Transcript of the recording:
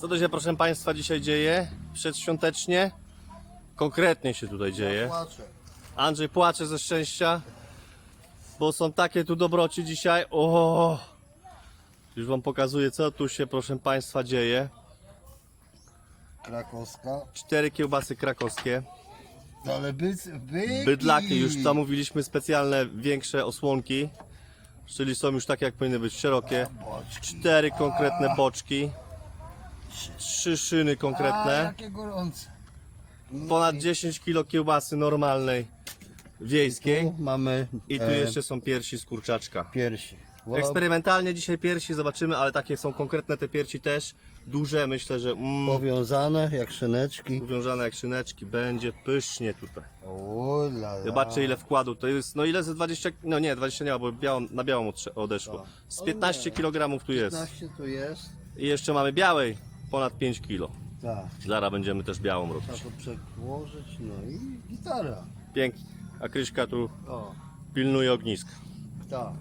Co to się, proszę Państwa, dzisiaj dzieje? Przedświątecznie? Konkretnie się tutaj dzieje. Andrzej płacze ze szczęścia, bo są takie tu dobroci dzisiaj. O! Już Wam pokazuję, co tu się, proszę Państwa, dzieje. Krakowska. Cztery kiełbasy krakowskie. Ale byc, byki. Bydlaki już zamówiliśmy specjalne, większe osłonki. Czyli są już takie, jak powinny być, szerokie. Cztery konkretne boczki. Trzy szyny A, konkretne. jakie gorące. Ponad 10 kg kiełbasy normalnej, wiejskiej. Mamy I tu e, jeszcze są piersi z kurczaczka. piersi. Eksperymentalnie dzisiaj piersi zobaczymy, ale takie są konkretne te piersi też. Duże, myślę, że mm, Powiązane jak szyneczki. uwiązane jak szyneczki. Będzie pysznie tutaj. O, la, la. Zobaczcie ile wkładu. To jest, no ile ze 20, no nie, 20 nie ma, bo białą, na białą odsze- odeszło. Z 15 kg tu jest. 15 tu jest. I jeszcze mamy białej, ponad 5 kg. Tak. Zaraz będziemy też białą robić. Trzeba to przełożyć. No i gitara. Pięknie. A Kryśka tu O, pilnuje ogniska. tak.